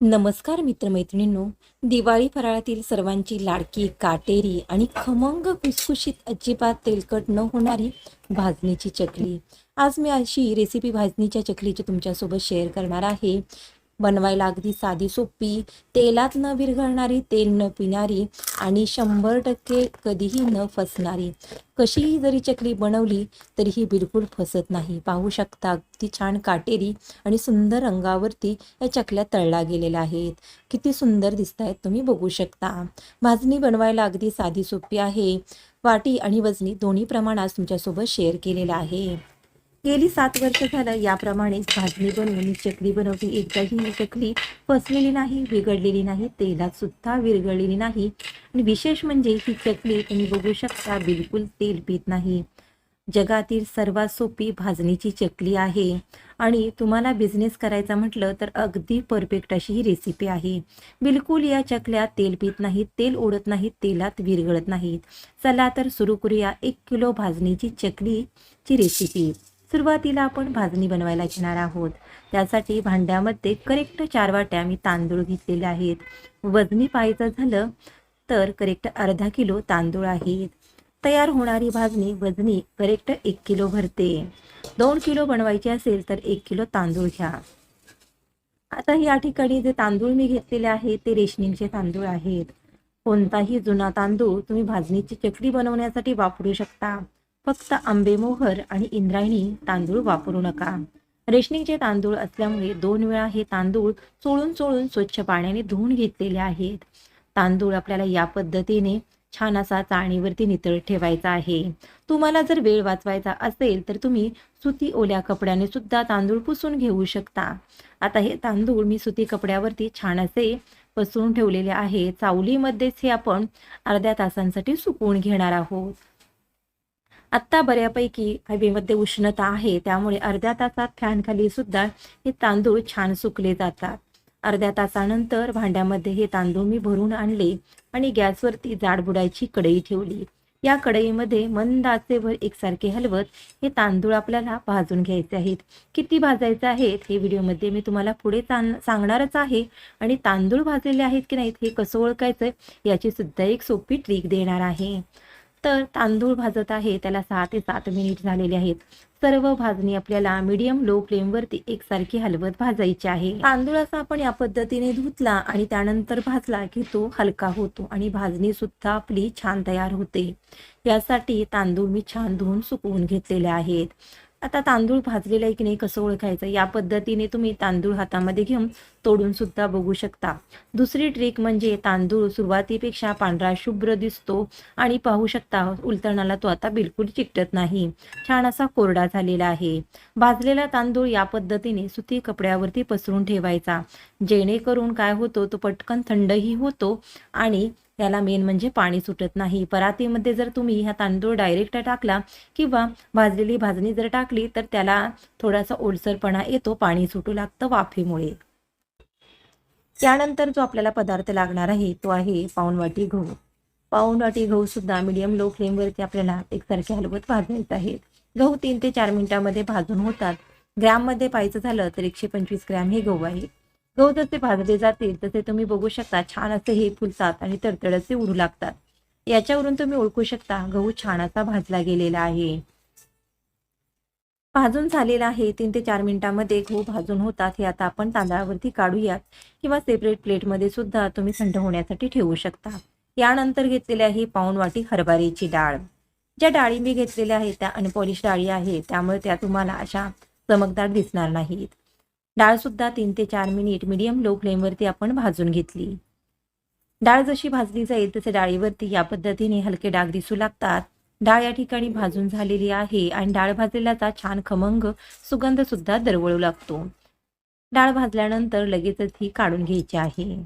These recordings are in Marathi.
नमस्कार मित्रमैत्रिणींनो. दिवाळी फराळातील सर्वांची लाडकी काटेरी आणि खमंग खुसखुशीत अजिबात तेलकट न होणारी भाजणीची चकली. आज मी अशी रेसिपी भाजणीच्या चकलीची तुमच्यासोबत शेअर करणार आहे. बनवायला अगदी साधी सोपी तेलात न विरघळणारी तेल न पिणारी आणि शंभर टक्के कधीही न फसणारी. कशीही जरी चकली बनवली तरीही बिलकुल फसत नाही. पाहू शकता अगदी छान काटेरी आणि सुंदर रंगावरती या चकल्या तळल्या गेलेल्या आहेत. किती सुंदर दिसत आहेत तुम्ही बघू शकता. भाजणी बनवायला अगदी साधी सोपी आहे. वाटी आणि वजनी दोन्ही प्रमाणात तुमच्यासोबत शेअर केलेलं आहे. गेली सात वर्ष झालं याप्रमाणेच भाजणी बनवून चकली बनवली एकदाही ही चकली फसलेली नाही बिघडलेली नाही तेलात सुद्धा विरघळलेली नाही. आणि विशेष म्हणजे ही चकली तुम्ही बघू शकता बिलकुल तेल पित नाही. जगातील सर्वात सोपी भाजणीची चकली आहे. आणि तुम्हाला बिझनेस करायचा म्हटलं तर अगदी परफेक्ट अशी ही रेसिपी आहे. बिलकुल या चकल्या तेल पित नाहीत तेल ओढत नाहीत तेलात विरघळत नाहीत. चला तर सुरू करूया एक किलो भाजणीची चकलीची रेसिपी सुरुवातीला आपण भाजणी बनवायला घेणार आहोत. त्यासाठी भांड्यामध्ये करेक्ट चार वाट्या मी तांदूळ घेतलेले आहेत. वजनी पाहायचं झालं तर करेक्ट अर्धा किलो तांदूळ आहेत तयार होणारी भाजणी वजनी करेक्ट एक किलो भरते. दोन किलो बनवायची असेल तर एक किलो तांदूळ घ्या. आता या ठिकाणी जे तांदूळ मी घेतलेले आहेत ते रेशनिंगचे तांदूळ आहेत. कोणताही जुना तांदूळ तुम्ही भाजणीची चकली बनवण्यासाठी वापरू शकता. फक्त आंबेमोहर आणि इंद्रायणी तांदूळ वापरू नका. रेशनिंगचे तांदूळ असल्यामुळे दोन वेळा हे तांदूळ चोळून चोळून स्वच्छ पाण्याने धुवून घेतलेले आहेत. तांदूळ आपल्याला या पद्धतीने छान असा चाळणीवरती नितळ ठेवायचा आहे. तुम्हाला जर वेळ वाचवायचा असेल तर तुम्ही सुती ओल्या कपड्याने सुद्धा तांदूळ पुसून घेऊ शकता. आता हे तांदूळ मी सुती कपड्यावरती छान असे पसरून ठेवलेले आहे. चावलीमध्येच हे आपण अर्ध्या तासांसाठी सुकवून घेणार आहोत. आत्ता बऱ्यापैकी हवेमध्ये उष्णता आहे त्यामुळे अर्ध्या तासात फॅनखाली सुद्धा हे तांदूळ छान सुकले जातात. अर्ध्या तासानंतर भांड्यामध्ये हे तांदूळ मी भरून आणले आणि गॅसवरती जाडबुडाची कढई ठेवली. या कढईमध्ये मंद आचेवर एकसारखे हलवत हे तांदूळ आपल्याला भाजून घ्यायचे आहेत. किती भाजायचे आहेत हे व्हिडिओमध्ये मी तुम्हाला पुढे सांगणारच आहे. आणि तांदूळ भाजलेले आहेत की नाहीत हे कसं ओळखायचं याची सुद्धा एक सोपी ट्रिक देणार आहे. तर तांदूळ भाजत आहे त्याला सहा ते सात मिनिट झालेले आहेत. सर्व भाजणी आपल्याला मीडियम लो फ्लेमवरती एकसारखी हलवत भाजायची आहे. तांदूळ असा आपण या पद्धतीने धुतला आणि त्यानंतर भाजला की तो हलका होतो आणि भाजणी सुद्धा आपली छान तयार होते. यासाठी तांदूळ मी छान धुवून सुकवून घेतलेले आहेत. आता तांदूळ भाजलेला आहे की नाही कसं ओळखायचं? या पद्धतीने तुम्ही तांदूळ हातामध्ये घेऊन तोडून सुद्धा बघू शकता. दुसरी ट्रिक म्हणजे तांदूळ सुरुवातीपेक्षा पांढरा शुभ्र दिसतो आणि पाहू शकता उलटणाला तो आता बिलकुल चिकटत नाही. छान असा कोरडा झालेला आहे. भाजलेला तांदूळ या पद्धतीने सुती कपड्यावरती पसरून ठेवायचा. जेणेकरून काय होतो तो पटकन थंडही होतो आणि याला मेन म्हणजे पाणी सुटत नाही. परातीमध्ये जर तुम्ही हा तांदूळ डायरेक्ट टाकला किंवा भाजलेली भाजणी जर टाकली तर त्याला थोडासा ओलसरपणा येतो पाणी सुटू लागतं वाफेमुळे. त्यानंतर जो आपल्याला पदार्थ लागणार आहे तो आहे पाऊन वाटी गहू. पाऊन वाटी गहू सुद्धा मिडियम लो फ्लेमवरती आपल्याला एकसारखे हलवत भाजायचे आहेत. गहू तीन ते चार मिनिटांमध्ये भाजून होतात. ग्रॅममध्ये पाहायचं झालं तर एकशे पंचवीस ग्रॅम हे गहू आहे. गहू जसे भाजले जातील तसे तुम्ही बघू शकता छान असे हे फुलतात आणि तडतडसे उडू लागतात. याच्यावरून तुम्ही ओळखू शकता गहू छान असा भाजला गेलेला आहे. भाजून झालेला आहे तीन ते चार मिनिटांमध्ये गहू भाजून होतात हे आता आपण तांदळावरती काढूयात. किंवा सेपरेट प्लेटमध्ये सुद्धा तुम्ही थंड होण्यासाठी ठेवू शकता. यानंतर घेतलेली आहे पाऊन वाटी हरभऱ्याची डाळ. ज्या डाळी मी घेतलेल्या आहेत त्या अनपॉलिश डाळी आहेत त्यामुळे त्या तुम्हाला अशा चमकदार दिसणार नाहीत. डाळ सुद्धा तीन ते चार मिनिट मिडियम लो फ्लेमवरती आपण भाजून घेतली. डाळ जशी भाजली जाईल तसे डाळीवरती या पद्धतीने हलके डाग दिसू लागतात. डाळ या ठिकाणी भाजून झालेली आहे आणि डाळ भाजलेल्याचा छान खमंग सुगंध सुद्धा दरवळू लागतो. डाळ भाजल्यानंतर लगेचच ही काढून घ्यायची आहे.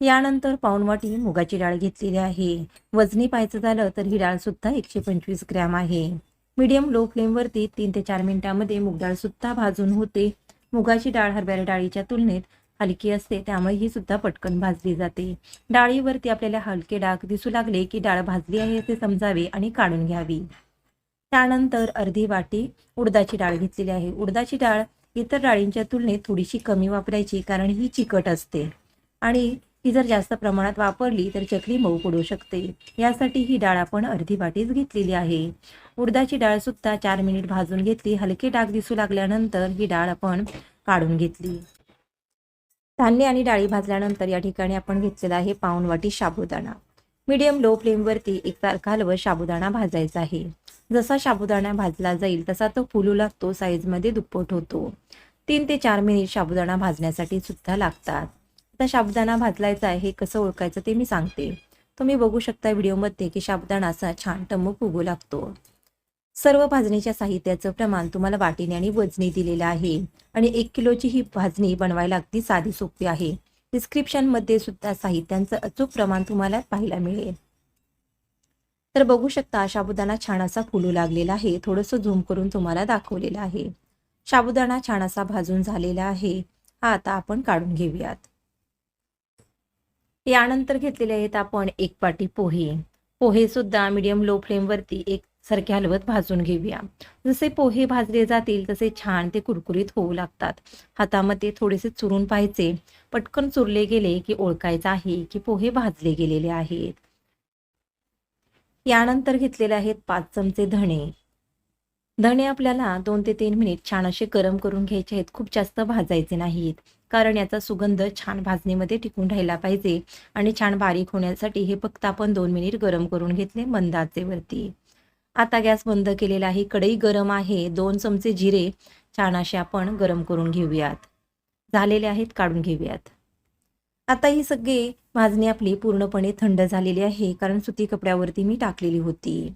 यानंतर पाऊण वाटी मुगाची डाळ घेतलेली आहे. वजनी पाहायचं झालं तर ही डाळ सुद्धा एकशे पंचवीस ग्रॅम आहे. मीडियम लो फ्लेमवरती तीन ते चार मिनिटांमध्ये मूग डाळ सुद्धा भाजून होते. मुगाची डाळ हरभऱ्या डाळीच्या तुलनेत हलकी असते त्यामुळे ही सुद्धा पटकन भाजली जाते. डाळीवरती आपल्याला हलके डाग दिसू लागले की डाळ भाजली आहे असे समजावे आणि काढून घ्यावी. त्यानंतर अर्धी वाटी उडदाची डाळ घेतलेली आहे. उडदाची डाळ इतर डाळींच्या तुलनेत थोडीशी कमी वापरायची कारण ही चिकट असते. आणि ही जर जास्त प्रमाणात वापरली तर चकली मऊ पडू शकते. यासाठी ही डाळ आपण अर्धी वाटीच घेतलेली आहे. उडदाची डाळ सुद्धा चार मिनिट भाजून घेतली. हलके डाग दिसू लागल्यानंतर ही डाळ आपण काढून घेतली. धान्य आणि डाळी भाजल्यानंतर या ठिकाणी आपण घेतलेला आहे पाऊण वाटी साबुदाणा मीडियम लो फ्लेमवरती एकसारखा हलवत साबुदाणा भाजायचा आहे. जसा साबुदाणा भाजला जाईल तसा तो फुलू लागतो साईजमध्ये दुप्पट होतो. तीन ते चार मिनिट साबुदाणा भाजण्यासाठी सुद्धा लागतात. आता साबुदाणा भाजलायचा आहे हे कसं ओळखायचं ते मी सांगते. तुम्ही बघू शकता व्हिडिओमध्ये की साबुदाणा असा छान टमक उगू लागतो. सर्व भाजणीच्या साहित्याचं प्रमाण तुम्हाला वाटीने आणि वजनी दिलेलं आहे. आणि एक किलोची ही भाजणी बनवायला अगदी साधी सोपी आहे. डिस्क्रिप्शनमध्ये सुद्धा साहित्यांचं अचूक प्रमाण तुम्हाला पाहायला मिळेल. तर बघू शकता साबुदाणा छान असा फुलू लागलेला आहे. थोडंसं झूम करून तुम्हाला दाखवलेलं आहे. साबुदाणा छान असा भाजून झालेला आहे. हा आता आपण काढून घेऊयात. यानंतर घेतलेले आहेत आपण एक पाटी पोहे. पोहे सुद्धा मीडियम लो फ्लेमवरती एक सारखे हलवत भाजून घेऊया. जसे पोहे भाजले जातील तसे छान ते कुरकुरीत होऊ लागतात. हातामध्ये थोडेसे चुरून पाहायचे. पटकन चुरले गेले की ओळखायचं आहे की पोहे भाजले गेलेले आहेत. यानंतर घेतलेले आहेत पाच चमचे धणे. धणे आपल्याला दोन ते तीन मिनिट छान असे गरम करून घ्यायचे आहेत. खूप जास्त भाजायचे नाहीत. कारण याचा सुगंध छान भाजणीमध्ये टिकून राहिला पाहिजे. आणि छान बारीक होण्यासाठी हे फक्त आपण दोन मिनिट गरम करून घेतले मंद आचेवरती आता गॅस बंद केलेला आहे. कढई गरम आहे. दोन चमचे जिरे छान असे आपण गरम करून घेऊयात. झालेले आहेत काढून घेऊयात. आता ही सगळी भाजणी आपली पूर्णपणे थंड झालेली आहे. कारण सुती कपड्यावरती मी टाकलेली होती.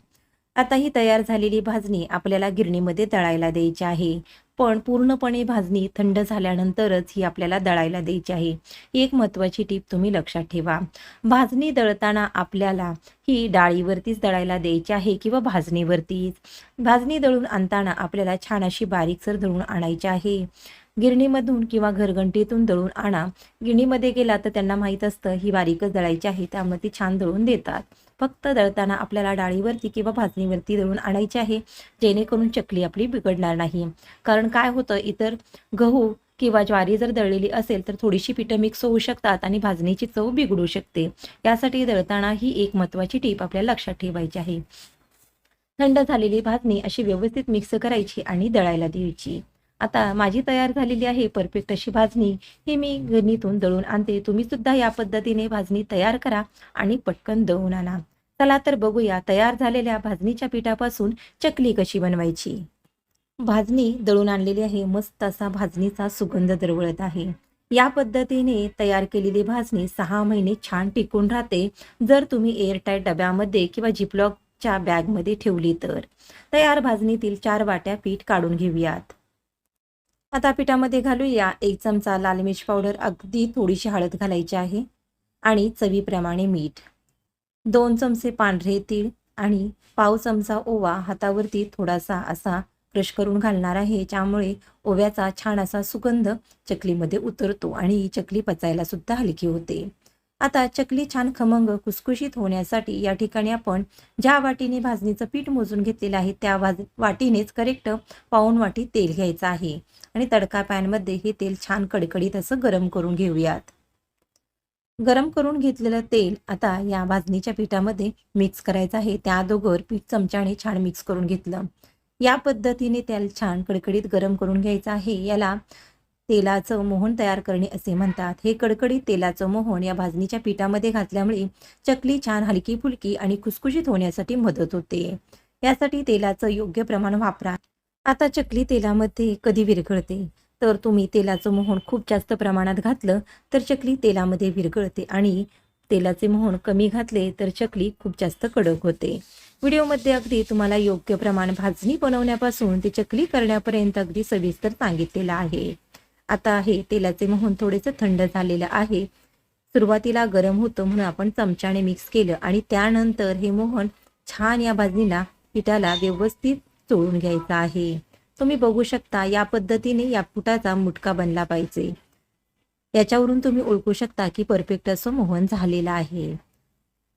आता ही तयार झालेली भाजणी आपल्याला गिरणीमध्ये दळायला द्यायची आहे. पण पूर्णपणे भाजणी थंड झाल्यानंतरच ही आपल्याला दळायला द्यायची आहे. ही एक महत्त्वाची टीप तुम्ही लक्षात ठेवा. भाजणी दळताना आपल्याला ही डाळीवरतीच दळायला द्यायची आहे किंवा भाजणीवरतीच? भाजणी दळून आणताना आपल्याला छान अशी बारीकसर दळून आणायची आहे. गिरणीमधून किंवा घरघंटीतून दळून आणा. गिरणीमध्ये गेला तर त्यांना माहीत असतं ही बारीकच दळायची आहे त्यामुळे ती छान दळून देतात. फक्त दळताना आपल्याला डाळीवरती किंवा भाजणीवरती दळून आणायची आहे जेणेकरून चकली आपली बिघडणार नाही. कारण काय होतं इतर गहू किंवा ज्वारी जर दळलेली असेल तर थोडीशी पिठं मिक्स होऊ शकतात आणि भाजणीची चव बिघडू शकते. यासाठी दळताना ही एक महत्त्वाची टीप आपल्याला लक्षात ठेवायची आहे. थंड झालेली भाजणी अशी व्यवस्थित मिक्स करायची आणि दळायला द्यायची. आता माझी तयार झालेली आहे परफेक्ट अशी भाजणी. ही मी गिरणीतून दळून आणते. तुम्ही सुद्धा या पद्धतीने भाजणी तयार करा आणि पटकन दळून आणा. चला तर बघूया तयार झालेल्या भाजणीच्या पिठापासून चकली कशी बनवायची. भाजणी दळून आणलेली आहे. मस्त असा भाजणीचा सुगंध दरवळत आहे. या पद्धतीने तयार केलेली भाजणी सहा महिने छान टिकून राहते. जर तुम्ही एअरटाईट डब्यामध्ये किंवा जिपलॉकच्या बॅगमध्ये ठेवली तर. तयार भाजणीतील चार वाट्या पीठ काढून घेऊयात. आता पिठामध्ये घालूया एक चमचा लाल मिर्च पावडर अगदी थोडीशी हळद घालायची आहे आणि चवीप्रमाणे मीठ. दोन चमचे पांढरे तीळ आणि पाव चमचा ओवा हातावरती थोडासा असा क्रश करून घालणार आहे ज्यामुळे ओव्याचा छान असा सुगंध चकलीमध्ये उतरतो आणि चकली पचायला सुद्धा हलकी होते. आता चकली छान खमंग खुसखुशीत होण्यासाठी या ठिकाणी आपण ज्या वाटीने भाजणीचं पीठ मोजून घेतलेलं आहे त्या भाज वाटीनेच करेक्ट पाऊण वाटी तेल घ्यायचं आहे. आणि तडका पॅनमध्ये हे तेल छान कडकडीत असं गरम करून घेऊयात. गरम करून घेतलेलं तेल आता या भाजणीच्या पिठामध्ये मिक्स करायचं आहे. त्या अगोदर पीठ चमच्याने छान मिक्स करून घेतलं. या पद्धतीने तेल छान कडकडीत गरम करून घ्यायचं आहे. याला तेलाचं मोहन तयार करणे असे म्हणतात. हे कडकडीत तेलाचं मोहन या भाजणीच्या पिठामध्ये घातल्यामुळे चकली छान हलकी फुलकी आणि खुसखुशीत होण्यासाठी मदत होते. यासाठी तेलाचं योग्य प्रमाण वापरा. आता चकली तेलामध्ये कधी विरघळते? तर तुम्ही तेलाचं मोहन खूप जास्त प्रमाणात घातलं तर चकली तेलामध्ये विरघळते आणि तेलाचे मोहन कमी घातले तर चकली खूप जास्त कडक होते. व्हिडिओमध्ये अगदी तुम्हाला योग्य प्रमाण भाजणी बनवण्यापासून ते चकली करण्यापर्यंत अगदी सविस्तर सांगितलेलं आहे. आता हे तेलाचे मोहन थोडेसे थंड झालेलं आहे. सुरुवातीला गरम होतं म्हणून आपण चमच्याने मिक्स केलं आणि त्यानंतर हे मोहन छान या भाजणीला पिठाला व्यवस्थित चोळून घ्यायचा आहे. तुम्ही बघू शकता या पद्धतीने या पुटाचा मुटका बनला पाहिजे. याच्यावरून तुम्ही ओळखू शकता की परफेक्ट असं मोहन झालेलं आहे.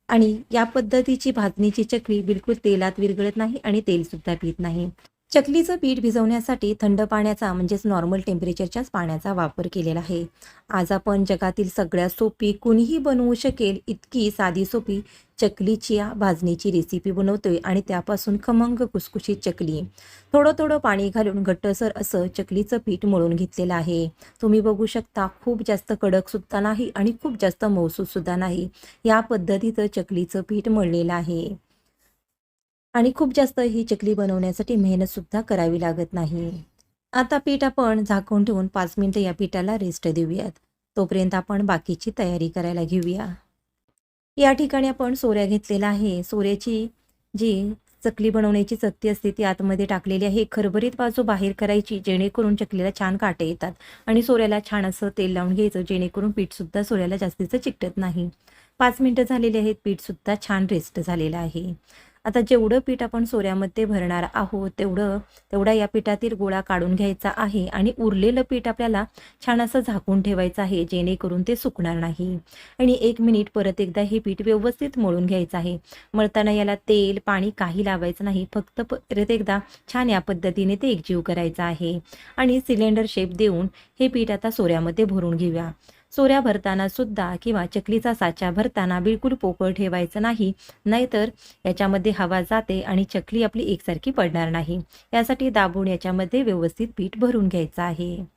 आणि या पद्धतीची भाजणीची चकली बिलकुल तेलात विरघळत नाही आणि तेल सुद्धा पित नाही. चकलीचं पीठ भिजवण्यासाठी थंड पाण्याचा म्हणजेच नॉर्मल टेम्परेचरच्याच पाण्याचा वापर केलेला आहे. आज आपण जगातील सगळ्यात सोपी कुणीही बनवू शकेल इतकी साधी सोपी चकलीची या भाजणीची रेसिपी बनवतोय आणि त्यापासून खमंग कुसकुशीत चकली. थोडं थोडं पाणी घालून घट्टसर असं चकलीचं पीठ मळून घेतलेलं आहे. तुम्ही बघू शकता खूप जास्त कडक सुद्धा नाही आणि खूप जास्त मौसूद सुद्धा नाही. या पद्धतीचं चकलीचं पीठ मळलेलं आहे. आणि खूप जास्त ही चकली बनवण्यासाठी मेहनत सुद्धा करावी लागत नाही. आता पीठ आपण झाकून ठेवून पाच मिनिटं या पिठाला रेस्ट देऊयात. तोपर्यंत आपण बाकीची तयारी करायला घेऊया. या ठिकाणी आपण सोऱ्या घेतलेला आहे. सोऱ्याची जी चकली बनवण्याची चकती असते ती आतमध्ये टाकलेली आहे. खरभरीत बाजू बाहेर करायची जेणेकरून चकलीला छान काटे येतात. आणि सोऱ्याला छान असं तेल लावून घ्यायचं जेणेकरून पीठसुद्धा सोऱ्याला जास्तीचं चिकटत नाही. पाच मिनटं झालेली आहेत पीठसुद्धा छान रेस्ट झालेलं आहे. आता जेवढं पीठ आपण सोऱ्यामध्ये भरणार आहोत तेवढं तेवढा या पिठातील गोळा काढून घ्यायचा आहे आणि उरलेलं पीठ आपल्याला छान असं झाकून ठेवायचं आहे जेणेकरून ते सुकणार नाही. आणि एक मिनिट परत एकदा हे पीठ व्यवस्थित मळून घ्यायचं आहे. मळताना याला तेल पाणी काही लावायचं नाही फक्त परत एकदा छान या पद्धतीने ते एकजीव करायचं आहे. आणि सिलेंडर शेप देऊन हे पीठ आता सोऱ्यामध्ये भरून घेऊया. चोऱ्या भरताना सुद्धा किंवा चकलीचा साचा भरताना बिलकुल पोकळ ठेवायचं नाही नाहीतर याच्यामध्ये हवा जाते आणि चकली आपली एकसारखी पडणार नाही. यासाठी दाबून याच्यामध्ये व्यवस्थित पीठ भरून घ्यायचं आहे.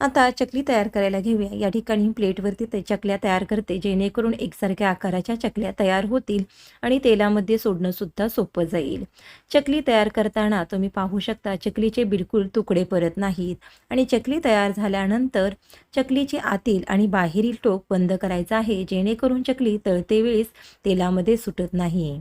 आता चकली तयार करायला घेऊया. या ठिकाणी प्लेटवरती ते चकल्या तयार करते जेणेकरून एकसारख्या आकाराच्या चकल्या तयार होतील आणि तेलामध्ये सोडणंसुद्धा सोपं जाईल. चकली तयार करताना तुम्ही पाहू शकता चकलीचे बिलकुल तुकडे परत नाहीत. आणि चकली तयार झाल्यानंतर चकलीचे आतील आणि बाहेरील टोक बंद करायचं आहे जेणेकरून चकली तळतेवेळीस तेलामध्ये सुटत नाही.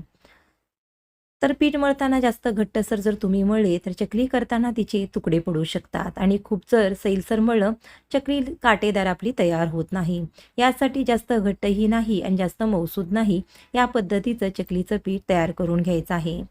तर पीठ मळताना जास्त घट्टसर जर तुम्ही मळले तर चकली करताना तिचे तुकडे पडू शकतात आणि खूप जर सैलसर मळलं चकली काटेदार आपली तयार होत नाही. यासाठी जास्त घट्टही नाही आणि जास्त मौसूद नाही या पद्धतीचं चकलीचं पीठ तयार करून घ्यायचं आहे.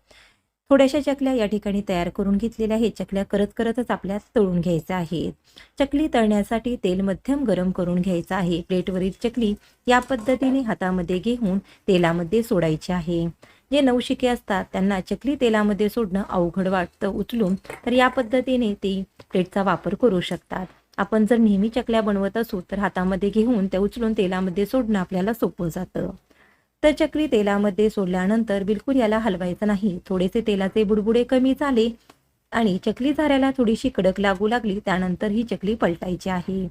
थोड्याशा चकल्या या ठिकाणी तयार करून घेतलेल्या आहेत. चकल्या करत करतच आपल्या तळून घ्यायच्या आहेत चकली तळण्यासाठी तेल मध्यम गरम करून घ्यायचं आहे. प्लेटवरील चकली या पद्धतीने हातामध्ये घेऊन तेलामध्ये सोडायची आहे. जे नवशिके असतात त्यांना चकली तेलामध्ये सोडणं अवघड वाटतं उचलून तर या पद्धतीने ते प्लेटचा वापर करू शकतात. आपण जर नेहमी चकल्या बनवत असू तर हातामध्ये घेऊन त्या उचलून तेलामध्ये सोडणं आपल्याला सोपं जातं. तर चकली तेलामध्ये सोडल्यानंतर बिलकुल याला हलवायचं नाही. थोडेसे तेलाचे बुडबुडे कमी झाले आणि चकली झाऱ्याला थोडीशी कडक लागू लागली त्यानंतर ही चकली पलटायची आहे.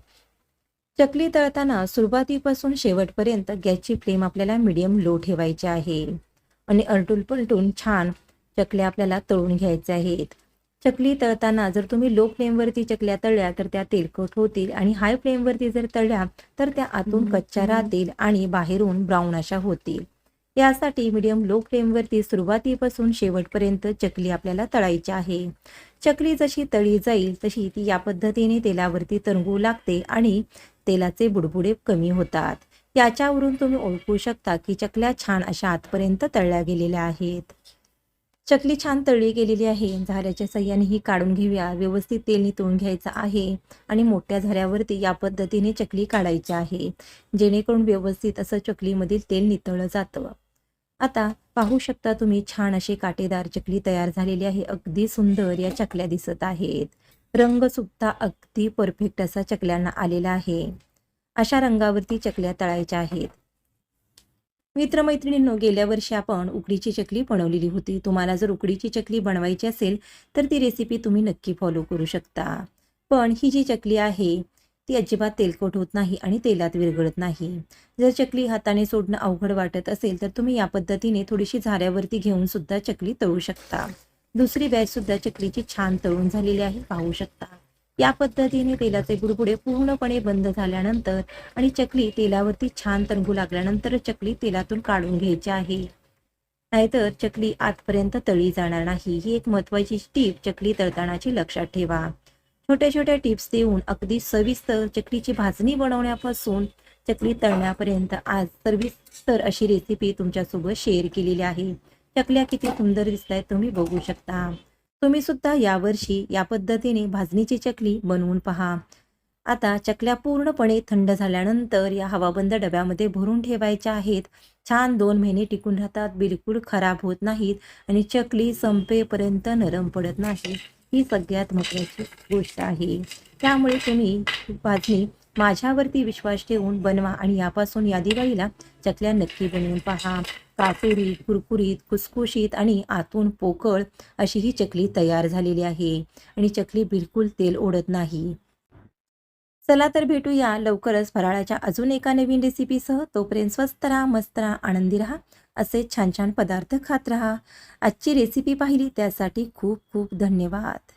चकली तळताना सुरुवातीपासून शेवटपर्यंत गॅसची फ्लेम आपल्याला मिडियम लो ठेवायची आहे. आणि अलटून पलटून छान चकल्या आपल्याला तळून घ्यायच्या आहेत. चकली तळताना जर तुम्ही लो फ्लेमवरती चकल्या तळल्या तर त्या तेलकट होतील आणि हाय फ्लेमवरती जर तळल्या तर त्या आतून कच्च्या राहतील आणि बाहेरून ब्राऊन अशा होतील. यासाठी मिडियम लो फ्लेमवरती सुरुवातीपासून शेवटपर्यंत चकली आपल्याला तळायची आहे. चकली जशी तळी जाईल तशी ती या पद्धतीने तेलावरती तरंगू लागते आणि तेलाचे बुडबुडे कमी होतात. याच्यावरून तुम्ही ओळखू शकता की चकल्या छान अशा आतपर्यंत तळल्या गेलेल्या आहेत. चकली छान तळली गेलेली आहे. झाऱ्याच्या सह्याने ही काढून घेऊया. व्यवस्थित तेल नितळून घ्यायचं आहे आणि मोठ्या झाऱ्यावरती या पद्धतीने चकली काढायची आहे. जेणेकरून व्यवस्थित असं चकलीमधील तेल नितळलं जातं. आता पाहू शकता तुम्ही छान अशी काटेदार चकली तयार झालेली आहे. अगदी सुंदर या चकल्या दिसत आहेत. रंग सुद्धा अगदी परफेक्ट असा चकल्यांना आलेला आहे. अशा रंगावरती चकल्या तळायच्या आहेत. मित्रमैत्रिणींनो गेल्या वर्षी आपण उकडीची चकली बनवलेली होती. तुम्हाला जर उकडीची चकली बनवायची असेल तर ती रेसिपी तुम्ही नक्की फॉलो करू शकता. पण ही जी चकली आहे ती अजिबात तेलकट होत नाही आणि तेलात विरघळत नाही. जर चकली हाताने सोडणं अवघड वाटत असेल तर तुम्ही या पद्धतीने थोडीशी झाऱ्यावरती घेऊन सुद्धा चकली तळू शकता. दुसरी बॅच सुद्धा चकलीची छान तळून झालेली आहे पाहू शकता. या पद्धतीने तेलाचे बुडबुडे पूर्णपणे बंद झाल्यानंतर आणि चकली तेलावरती छान तरंगू लागल्यानंतर चकली तेलातून काढून घ्यायची आहे. नाहीतर चकली आतपर्यंत तळी जाणार नाही. ही एक महत्वाची टीप चकली तळतानाची लक्षात ठेवा. छोट्या छोट्या टिप्स देऊन अगदी सविस्तर चकलीची भाजणी बनवण्यापासून चकली तळण्यापर्यंत आज सविस्तर अशी रेसिपी तुमच्यासोबत शेअर केलेली आहे. चकल्या किती सुंदर दिसत आहेत तुम्ही बघू शकता. तुम्ही सुद्धा यावर्षी या पद्धतीने भाजणीची चकली बनवून पहा. आता चकल्या पूर्णपणे थंड झाल्यानंतर या हवाबंद डब्यामध्ये भरून ठेवायच्या आहेत. छान दोन महिने टिकून राहतात बिलकुल खराब होत नाहीत आणि चकली संपेपर्यंत नरम पडत नाही. ही सगळ्यात महत्त्वाची गोष्ट आहे. त्यामुळे तुम्ही भाजणी माझ्यावरती विश्वास ठेवून बनवा आणि यापासून या दिवाळीला चकल्या नक्की बनवून पहा. काटेरी कुरकुरीत खुसखुशीत आणि आतून पोकळ अशी ही चकली तयार झालेली आहे. आणि चकली बिलकुल तेल ओढत नाही. चला तर भेटूया लवकरच फराळाच्या अजून एका नवीन रेसिपीसह तोपर्यंत स्वस्त राहा मस्त राहा आनंदी राहा. असे छान छान पदार्थ खात राहा. आजची रेसिपी पाहिली त्यासाठी खूप खूप धन्यवाद.